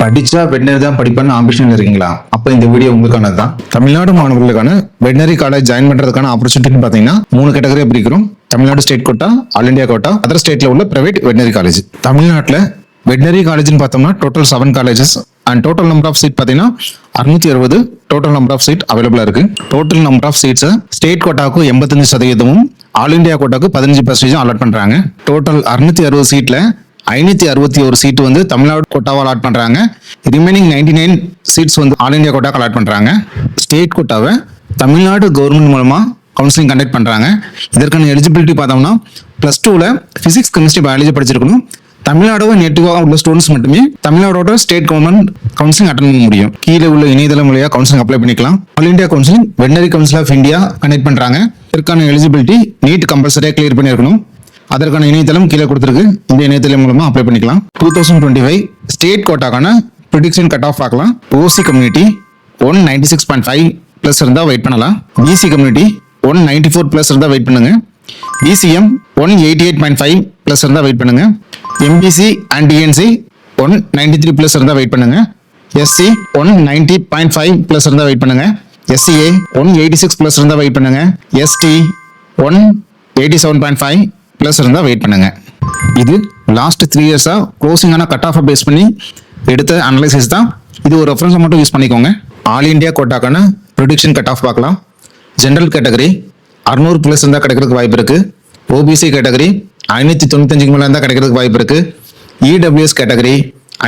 படிச்சா வெட்டினரி தான் படிப்பேன்னு ஆம்பிஷன் இருக்கீங்களா? அப்ப இந்த வீடியோ உங்களுக்கானது தான் தமிழ்நாடு மாணவர்களுக்கான வெட்டினரி காலேஜ் ஜாயின் பண்றதுக்கான ஆப்பர்ச்சுனிட்டி பாத்தீங்கன்னா மூணு கேட்டகரியா பிரிக்கிறோம். Tamil Nadu state quota all India quota other ஸ்டேட்ல உள்ள பிரைவேட் வெட்டினரி காலேஜ் தமிழ்நாட்டில் வெட்டினரி காலேஜ்னு பார்த்தோம்னா total seven colleges and total number of seat பார்த்தீங்கன்னா அறுநூத்தி அறுபது டோட்டல் நம்பர் ஆஃப் சீட் அவைலபிளா இருக்கு. Total number of seats state கோட்டாவுக்கு எண்பத்தஞ்சு சதவீதமும் ஆல் இந்தியா கோட்டாக்கு பதினஞ்சு பர்சன்டேஜும் அலாட் பண்றாங்க. டோட்டல் அறுநூத்தி அறுபது சீட்ல ஐநூத்தி அறுபத்தி ஒரு சீட் வந்து தமிழ்நாடு கோட்டாவை அலாட் பண்றாங்க. ரிமைனிங் நைன்டி நைன் சீட்ஸ் வந்து ஆல் இந்தியா கோட்டாக்கு அலாட் பண்றாங்க. ஸ்டேட் கோட்டாவை தமிழ்நாடு கவர்மெண்ட் மூலமா கவுன்சிலிங் கண்டக்ட் பண்றாங்க. இதற்கான எலிஜிபிலிட்டி பார்த்தோம்னா பிளஸ் டூல பிசிக்ஸ் கெமிஸ்ட்ரி பயாலஜி படிச்சிருக்கணும். தமிழ்நாடோ நேட்டிவாக உள்ள ஸ்டூடெண்ட்ஸ் மட்டுமே தமிழ்நாடோட ஸ்டேட் கவர்மெண்ட் கவுன்சிலிங் அட்டன் பண்ண முடியும். கீழே உள்ள இணையதளம் வழியா கவுன்சிலிங் அப்ளை பண்ணிக்கலாம். All India counselling veterinary council of India connect பண்றாங்க. இதற்கான எலிஜிபிலிட்டி நீட் கம்பல்சரியாக கிளியர் பண்ணியிருக்கணும். அதற்கான இணையதளம் கீழே கொடுத்துருக்கு. இந்த இணையதளம் மூலமா அப்ளை பண்ணிக்கலாம். Two thousand twenty five state கோட்டாக்கான prediction cut off பார்க்கலாம். OC community one ninety six point five plus இருந்தால் வெயிட் பண்ணலாம். BC community one ninety four plus இருந்தால் வெயிட் பண்ணுங்க. BCM one eighty eight point five plus இருந்தால் wait பண்ணுங்க. MBC and DNC one ninety three plus இருந்தால் wait பண்ணுங்க. SC one ninety point five plus இருந்தால் wait பண்ணுங்க. SCA one eighty six plus இருந்தால் wait பண்ணுங்க. ST one eighty seven point five plus இருந்தால் wait பண்ணுங்க. இது லாஸ்ட் த்ரீ இயர்ஸாக க்ளோசிங்கான கட் ஆஃபை பேஸ் பண்ணி எடுத்த அனலைசிஸ் தான். இது ஒரு ரெஃபரன்ஸை மட்டும் யூஸ் பண்ணிக்கோங்க. ஆல் இந்தியா கோட்டாக்கான ப்ரொடிக்ஷன் கட் ஆஃப் பார்க்கலாம். ஜென்ரல் கேட்டகரி அறுநூறு ப்ளஸ் இருந்தால் கிடைக்கிறதுக்கு வாய்ப்பு இருக்குது ஓபிசி கேட்டகரி ஐநூற்றி தொண்ணூத்தஞ்சுக்கு மேலே இருந்தால் கிடைக்கிறதுக்கு வாய்ப்பு இருக்குது இடபிள்யூஎஸ் கேட்டகரி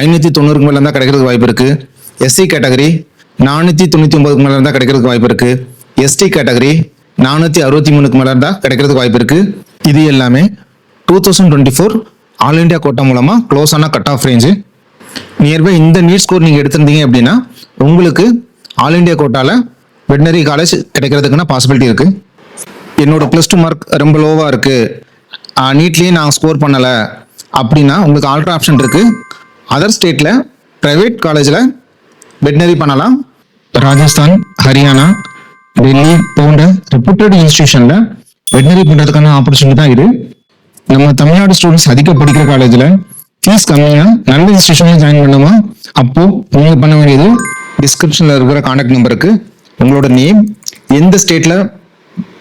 ஐநூற்றி தொண்ணூறுக்கு மேலே இருந்தால் கிடைக்கிறதுக்கு வாய்ப்பு இருக்குது எஸ்சி கேட்டகரி நானூற்றி தொண்ணூற்றி ஒன்பதுக்கு மேலே இருந்தால் கிடைக்கிறதுக்கு வாய்ப்பு இருக்குது எஸ்டி கேட்டகரி நானூற்றி அறுபத்தி மூணுக்கு மேலே இருந்தால் கிடைக்கிறதுக்கு வாய்ப்பு இருக்குது இது எல்லாமே two thousand twenty four all India quota மூலமாக க்ளோஸ் ஆன கட் ஆஃப் ரேஞ்சு நியர்பை இந்த நீட் ஸ்கோர் நீங்கள் எடுத்திருந்தீங்க அப்படின்னா உங்களுக்கு ஆல் இந்தியா கோட்டாவில் வெட்டினரி காலேஜ் கிடைக்கிறதுக்குன்னா பாசிபிலிட்டி இருக்குது என்னோட ப்ளஸ் டூ மார்க் ரொம்ப லோவாக இருக்குது நீட்லேயே நான் ஸ்கோர் பண்ணலை. அப்படின்னா உங்களுக்கு ஆல்ட்ரா ஆப்ஷன் இருக்குது அதர் ஸ்டேட்டில் ப்ரைவேட் காலேஜில் வெட்டினரி பண்ணலாம். ராஜஸ்தான் ஹரியானா டெல்லி போன்ற ரெப்யூட்டட் இன்ஸ்டியூஷனில் வெட்டினரி பண்ணுறதுக்கான ஆப்பர்ச்சுனிட்டி தான் இது. நம்ம தமிழ்நாடு ஸ்டூடெண்ட்ஸ் அதிக படிக்கிற காலேஜில் ஃபீஸ் கம்மியாக நல்ல இன்ஸ்டியூஷனில் ஜாயின் பண்ணுமா? அப்போ நீங்கள் பண்ண வேண்டியது டிஸ்கிரிப்ஷனில் இருக்கிற காண்டாக்ட் நம்பருக்கு உங்களோட நேம் எந்த ஸ்டேட்டில்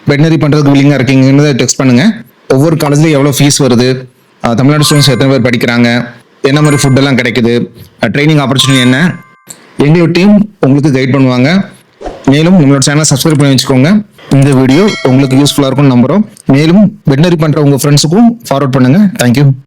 வெட்டினரி பண்ணுறதுக்கு வில்லிங்காக இருக்கீங்கன்னு டெக்ஸ்ட் பண்ணுங்கள் ஒவ்வொரு காலேஜ்லையும் எவ்வளோ ஃபீஸ் வருது? தமிழ்நாடு ஸ்டூடெண்ட்ஸ் எத்தனை பேர் படிக்கிறாங்க? என்ன மாதிரி ஃபுட்டெல்லாம் கிடைக்குது? ட்ரைனிங் ஆப்பர்ச்சுனிட்டி என்ன? எங்களோட டீம் உங்களுக்கு கைட் பண்ணுவாங்க. மேலும் நம்மளோட சேனலை சப்ஸ்கிரைப் பண்ணி வச்சுக்கோங்க. இந்த வீடியோ உங்களுக்கு யூஸ்ஃபுல்லாக இருக்கும்னு நம்புகிறோம் மேலும் வெட்டினரி பண்ணுற உங்கள் ஃப்ரெண்ட்ஸுக்கும் ஃபார்வர்ட் பண்ணுங்கள் தேங்க்யூ